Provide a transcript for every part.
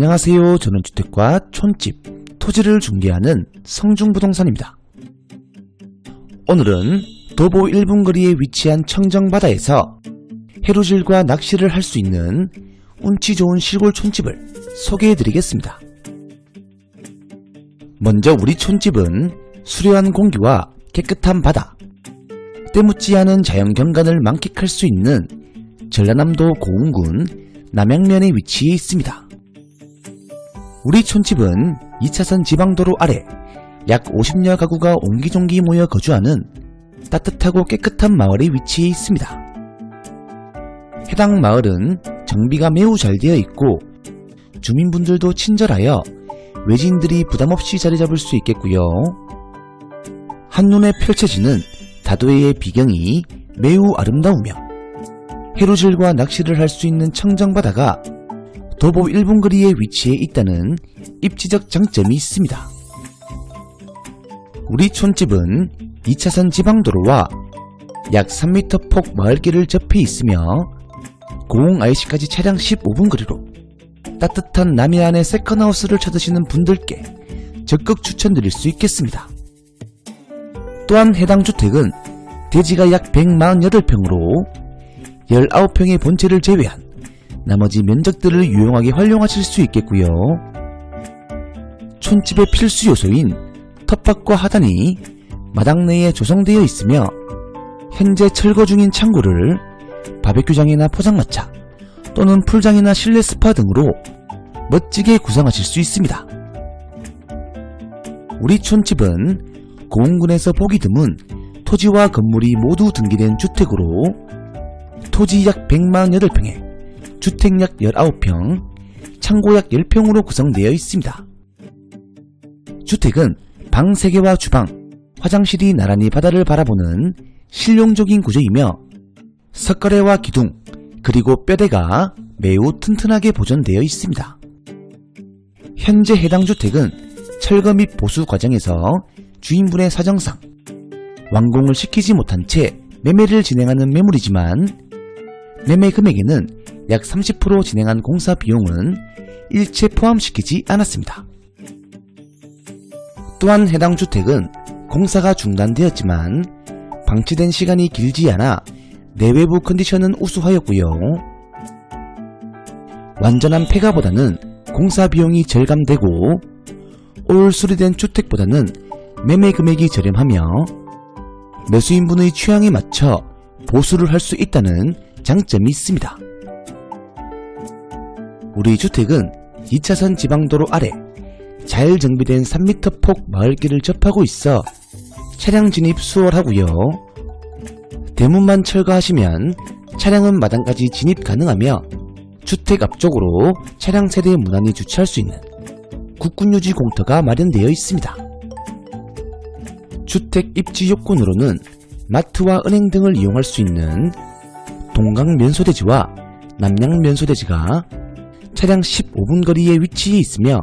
안녕하세요. 저는 주택과 촌집, 토지를 중개하는 성중부동산입니다. 오늘은 도보 1분 거리에 위치한 청정바다에서 해루질과 낚시를 할 수 있는 운치 좋은 시골 촌집을 소개해 드리겠습니다. 먼저 우리 촌집은 수려한 공기와 깨끗한 바다, 때묻지 않은 자연 경관을 만끽할 수 있는 전라남도 고흥군 남양면에 위치해 있습니다. 우리 촌집은 2차선 지방도로 아래 약 50여 가구가 옹기종기 모여 거주하는 따뜻하고 깨끗한 마을에 위치해 있습니다. 해당 마을은 정비가 매우 잘 되어 있고 주민분들도 친절하여 외지인들이 부담없이 자리 잡을 수 있겠고요. 한눈에 펼쳐지는 다도해의 비경이 매우 아름다우며 해루질과 낚시를 할 수 있는 청정바다가 도보 1분 거리에 위치해 있다는 입지적 장점이 있습니다. 우리 촌집은 2차선 지방도로와 약 3m 폭 마을길을 접해 있으며 고흥 IC까지 차량 15분 거리로 따뜻한 남해안의 세컨하우스를 찾으시는 분들께 적극 추천드릴 수 있겠습니다. 또한 해당 주택은 대지가 약 148평으로 19평의 본체를 제외한 나머지 면적들을 유용하게 활용하실 수 있겠고요. 촌집의 필수 요소인 텃밭과 하단이 마당 내에 조성되어 있으며 현재 철거 중인 창고를 바베큐장이나 포장마차 또는 풀장이나 실내 스파 등으로 멋지게 구성하실 수 있습니다. 우리 촌집은 고흥군에서 보기 드문 토지와 건물이 모두 등기된 주택으로 토지 약 148평에 주택 약 19평, 창고 약 10평으로 구성되어 있습니다. 주택은 방 3개와 주방, 화장실이 나란히 바다를 바라보는 실용적인 구조이며 석가래와 기둥, 그리고 뼈대가 매우 튼튼하게 보존되어 있습니다. 현재 해당 주택은 철거 및 보수 과정에서 주인분의 사정상 완공을 시키지 못한 채 매매를 진행하는 매물이지만 매매 금액에는 약 30% 진행한 공사 비용은 일체 포함시키지 않았습니다. 또한 해당 주택은 공사가 중단되었지만 방치된 시간이 길지 않아 내외부 컨디션은 우수하였고요. 완전한 폐가보다는 공사 비용이 절감되고 올 수리된 주택보다는 매매 금액이 저렴하며 매수인분의 취향에 맞춰 보수를 할 수 있다는 장점이 있습니다. 우리 주택은 2차선 지방도로 아래 잘 정비된 3m 폭 마을길을 접하고 있어 차량 진입 수월하고요. 대문만 철거하시면 차량은 마당까지 진입 가능하며 주택 앞쪽으로 차량 세대 무난히 주차할 수 있는 국군유지 공터가 마련되어 있습니다. 주택 입지 요건으로는 마트와 은행 등을 이용할 수 있는 동강 면소대지와 남양 면소대지가 차량 15분 거리에 위치해 있으며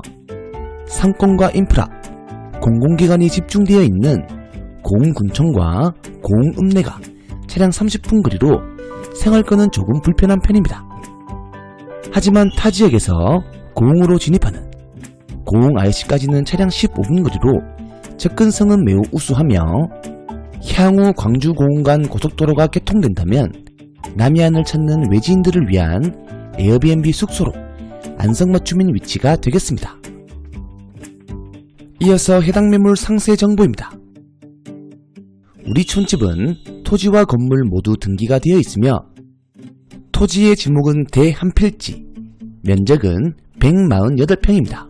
상권과 인프라, 공공기관이 집중되어 있는 고흥군청과 고흥읍내가 차량 30분 거리로 생활권은 조금 불편한 편입니다. 하지만 타 지역에서 고흥으로 진입하는 고흥 IC까지는 차량 15분 거리로 접근성은 매우 우수하며 향후 광주 고흥 간 고속도로가 개통된다면 남해안을 찾는 외지인들을 위한 에어비앤비 숙소로 안성맞춤인 위치가 되겠습니다. 이어서 해당 매물 상세 정보입니다. 우리 촌집은 토지와 건물 모두 등기가 되어 있으며 토지의 지목은 대한 필지, 면적은 148평입니다.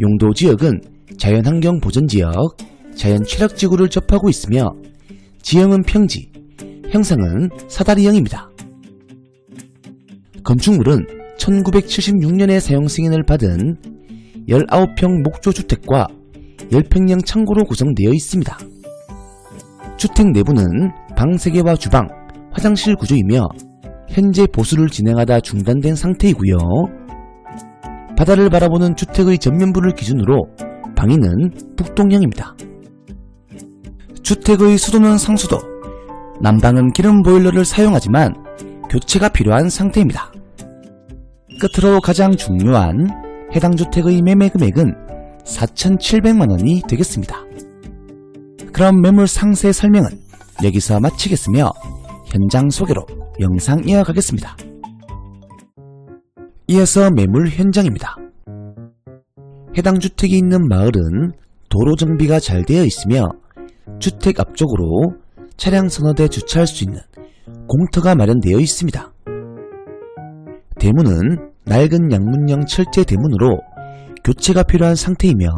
용도 지역은 자연환경 보전지역, 자연 취락지구를 접하고 있으며 지형은 평지, 형상은 사다리형입니다. 건축물은 1976년에 사용 승인을 받은 19평 목조주택과 10평형 창고로 구성되어 있습니다. 주택 내부는 방 3개와 주방, 화장실 구조이며 현재 보수를 진행하다 중단된 상태이고요. 바다를 바라보는 주택의 전면부를 기준으로 방위는 북동형입니다. 주택의 수도는 상수도, 난방은 기름 보일러를 사용하지만 교체가 필요한 상태입니다. 끝으로 가장 중요한 해당 주택의 매매 금액은 4,700만원이 되겠습니다. 그럼 매물 상세 설명은 여기서 마치겠으며 현장 소개로 영상 이어가겠습니다. 이어서 매물 현장입니다. 해당 주택이 있는 마을은 도로 정비가 잘 되어 있으며 주택 앞쪽으로 차량 서너 대 주차할 수 있는 공터가 마련되어 있습니다. 대문은 낡은 양문형 철제 대문으로 교체가 필요한 상태이며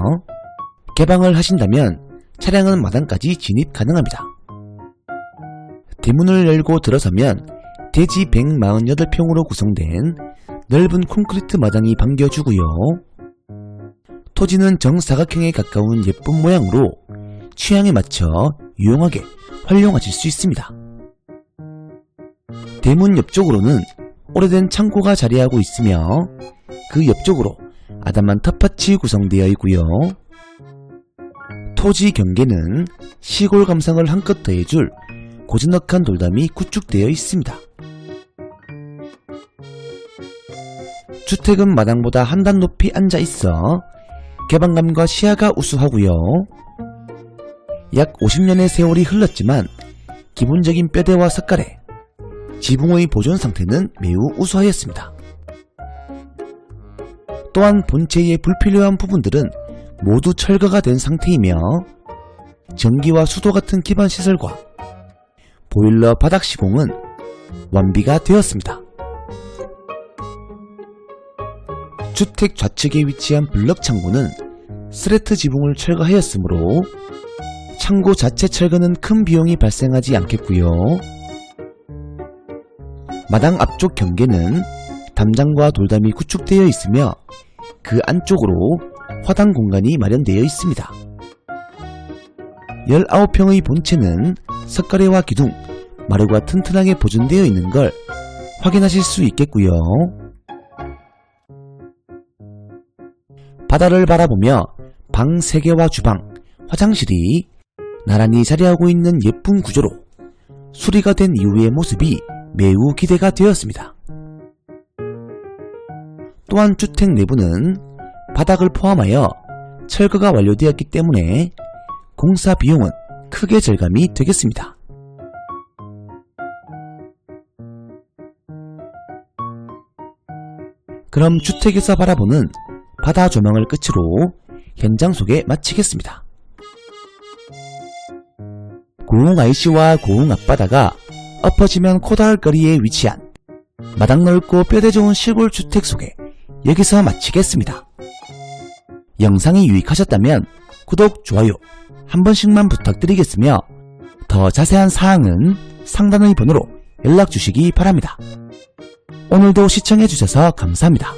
개방을 하신다면 차량은 마당까지 진입 가능합니다. 대문을 열고 들어서면 대지 148평으로 구성된 넓은 콘크리트 마당이 반겨주고요. 토지는 정사각형에 가까운 예쁜 모양으로 취향에 맞춰 유용하게 활용하실 수 있습니다. 대문 옆쪽으로는 오래된 창고가 자리하고 있으며 그 옆쪽으로 아담한 텃밭이 구성되어 있고요. 토지 경계는 시골 감성을 한껏 더해줄 고즈넉한 돌담이 구축되어 있습니다. 주택은 마당보다 한 단 높이 앉아 있어 개방감과 시야가 우수하고요. 약 50년의 세월이 흘렀지만 기본적인 뼈대와 색깔에 지붕의 보존 상태는 매우 우수하였습니다. 또한 본체의 불필요한 부분들은 모두 철거가 된 상태이며 전기와 수도 같은 기반 시설과 보일러 바닥 시공은 완비가 되었습니다. 주택 좌측에 위치한 블럭 창고는 스레트 지붕을 철거하였으므로 창고 자체 철거는 큰 비용이 발생하지 않겠고요. 마당 앞쪽 경계는 담장과 돌담이 구축되어 있으며 그 안쪽으로 화단 공간이 마련되어 있습니다. 19평의 본체는 석가래와 기둥, 마루가 튼튼하게 보존되어 있는 걸 확인하실 수 있겠고요. 바다를 바라보며 방 3개와 주방, 화장실이 나란히 자리하고 있는 예쁜 구조로 수리가 된 이후의 모습이 매우 기대가 되었습니다. 또한 주택 내부는 바닥을 포함하여 철거가 완료되었기 때문에 공사 비용은 크게 절감이 되겠습니다. 그럼 주택에서 바라보는 바다 조망을 끝으로 현장 소개 마치겠습니다. 고흥 IC와 고흥 앞바다가 엎어지면 코다할 거리에 위치한 마당 넓고 뼈대 좋은 시골 주택 소개 여기서 마치겠습니다. 영상이 유익하셨다면 구독, 좋아요 한 번씩만 부탁드리겠으며 더 자세한 사항은 상단의 번호로 연락 주시기 바랍니다. 오늘도 시청해주셔서 감사합니다.